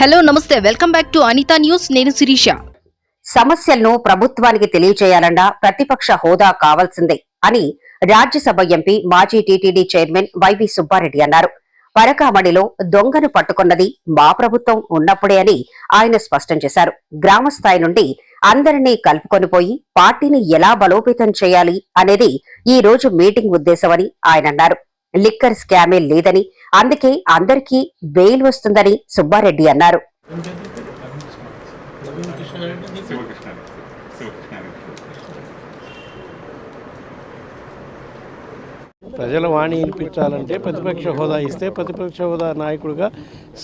Hello namaste. Welcome back to Anitha news. నేను శిరీష. సమస్యలను ప్రభుత్వానికి తెలియజేయాలన్నా ప్రతిపక్ష హోదా కావాల్సిందే అని రాజ్యసభ ఎంపీ మాజీ టీటీడీ చైర్మన్ వైవి సుబ్బారెడ్డి అన్నారు. పరకామణిలో దొంగను పట్టుకున్నది మా ప్రభుత్వం ఉన్నప్పుడే అని ఆయన స్పష్టం చేశారు. గ్రామ స్థాయి నుండి అందరినీ కలుపుకొని పోయి పార్టీని ఎలా బలోపేతం చేయాలి అనేది ఈ రోజు మీటింగ్ ఉద్దేశమని ఆయన అన్నారు. లిక్కర్ స్కామే లేదని అందుకే అందరికీ బెయిల్ వస్తుందని సుబ్బారెడ్డి అన్నారు. ప్రజల వాణి వినిపించాలంటే ప్రతిపక్ష హోదా ఇస్తే ప్రతిపక్ష హోదా నాయకుడిగా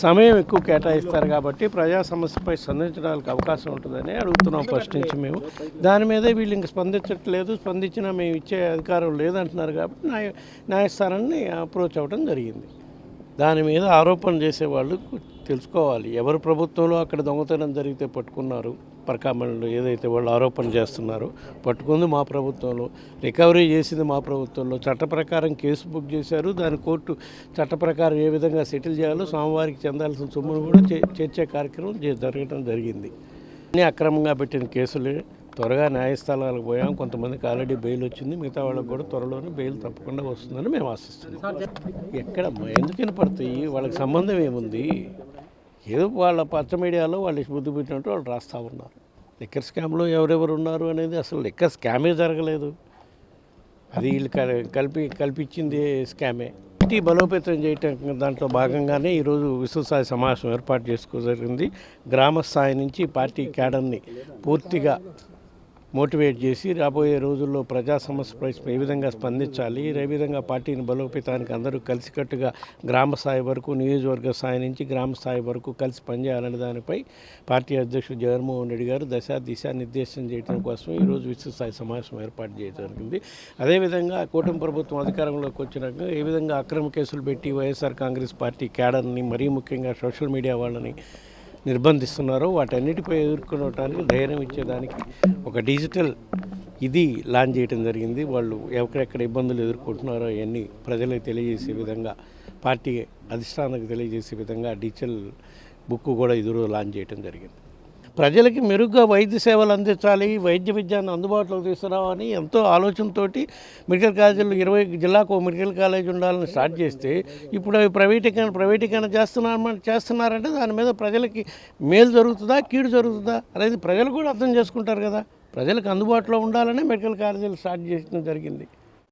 సమయం ఎక్కువ కేటాయిస్తారు కాబట్టి ప్రజా సమస్యపై స్పందించడానికి అవకాశం ఉంటుందని అడుగుతున్నాం ఫస్ట్ నుంచి మేము. దాని మీదే వీళ్ళు ఇంక స్పందించట్లేదు. స్పందించినా మేము ఇచ్చే అధికారం లేదంటున్నారు కాబట్టి న్యాయ న్యాయస్థానాన్ని అప్రోచ్ అవ్వడం జరిగింది. దాని మీద ఆరోపణ చేసేవాళ్ళు తెలుసుకోవాలి. ఎవరు ప్రభుత్వంలో అక్కడ దొంగతనం జరిగితే పట్టుకున్నారు పరకామణిలో ఏదైతే వాళ్ళు ఆరోపణ చేస్తున్నారో పట్టుకుంది మా ప్రభుత్వంలో. రికవరీ చేసింది మా ప్రభుత్వంలో. చట్ట ప్రకారం కేసు బుక్ చేశారు. దాని కోర్టు చట్ట ప్రకారం ఏ విధంగా సెటిల్ చేయాలో స్వామివారికి చెందాల్సిన సొమ్మును కూడా చే- చేర్చే కార్యక్రమం జరగడం జరిగింది. అన్ని అక్రమంగా పెట్టిన కేసులే త్వరగా న్యాయస్థానాలకు పోయాం. కొంతమందికి ఆల్రెడీ బెయిల్ వచ్చింది. మిగతా వాళ్ళకి కూడా త్వరలోనే బెయిల్ తప్పకుండా వస్తుందని మేము ఆశిస్తున్నాం. ఎక్కడ ఎందుకు వినపడతాయి? వాళ్ళకి సంబంధం ఏముంది? ఏదో వాళ్ళ పచ్చ మీడియాలో వాళ్ళు బుద్ధి పెట్టినట్టు వాళ్ళు రాస్తూ ఉన్నారు. లిక్కర్ స్కామ్లో ఎవరెవరు ఉన్నారు అనేది అసలు లిక్కర్ స్కామే జరగలేదు. అది వీళ్ళు కల్పి కలిపి కల్పించింది స్కామే. పార్టీ బలోపేతం చేయటం దాంట్లో భాగంగానే ఈరోజు విశ్వస్థాయి సమావేశం ఏర్పాటు చేసుకో జరిగింది. గ్రామ స్థాయి నుంచి పార్టీ క్యాడర్ని పూర్తిగా మోటివేట్ చేసి రాబోయే రోజుల్లో ప్రజా సమస్యపై ఏ విధంగా స్పందించాలి ఏ విధంగా పార్టీని బలోపేతానికి అందరూ కలిసికట్టుగా గ్రామ స్థాయి వరకు నియోజకవర్గ స్థాయి నుంచి గ్రామ స్థాయి వరకు కలిసి పనిచేయాలనే దానిపై పార్టీ అధ్యక్షుడు జగన్మోహన్ రెడ్డి గారు దశ దిశ నిర్దేశం చేయడం కోసం ఈరోజు విశ్వస్థాయి సమావేశం ఏర్పాటు చేయడం జరిగింది. అదేవిధంగా కూటమి ప్రభుత్వం అధికారంలోకి వచ్చినాక ఏ విధంగా అక్రమ కేసులు పెట్టి వైఎస్ఆర్ కాంగ్రెస్ పార్టీ క్యాడర్ని మరీ ముఖ్యంగా సోషల్ మీడియా వాళ్ళని నిర్బంధిస్తున్నారో. వాటన్నిటిపై ఎదుర్కొనడానికి ధైర్యం ఇచ్చేదానికి ఒక డిజిటల్ ఇది లాంచ్ చేయడం జరిగింది. వాళ్ళు ఎక్కడెక్కడ ఇబ్బందులు ఎదుర్కొంటున్నారో అవన్నీ ప్రజలకు తెలియజేసే విధంగా పార్టీ అధిష్టానానికి తెలియజేసే విధంగా డిజిటల్ బుక్ కూడా ఈరోజు లాంచ్ చేయడం జరిగింది. ప్రజలకి మెరుగ్గా వైద్య సేవలు అందించాలి వైద్య విద్యను అందుబాటులోకి తీసుకురావని ఎంతో ఆలోచనతోటి మెడికల్ కాలేజీలు ఇరవై జిల్లాకు మెడికల్ కాలేజ్ ఉండాలని స్టార్ట్ చేస్తే ఇప్పుడు అవి ప్రైవేటీకరణ ప్రైవేటీకరణ చేస్తున్నారు చేస్తున్నారంటే దాని మీద ప్రజలకి మేలు జరుగుతుందా కీడు జరుగుతుందా అనేది ప్రజలు కూడా అర్థం చేసుకుంటారు కదా. ప్రజలకు అందుబాటులో ఉండాలనే మెడికల్ కాలేజీలు స్టార్ట్ చేయడం జరిగింది.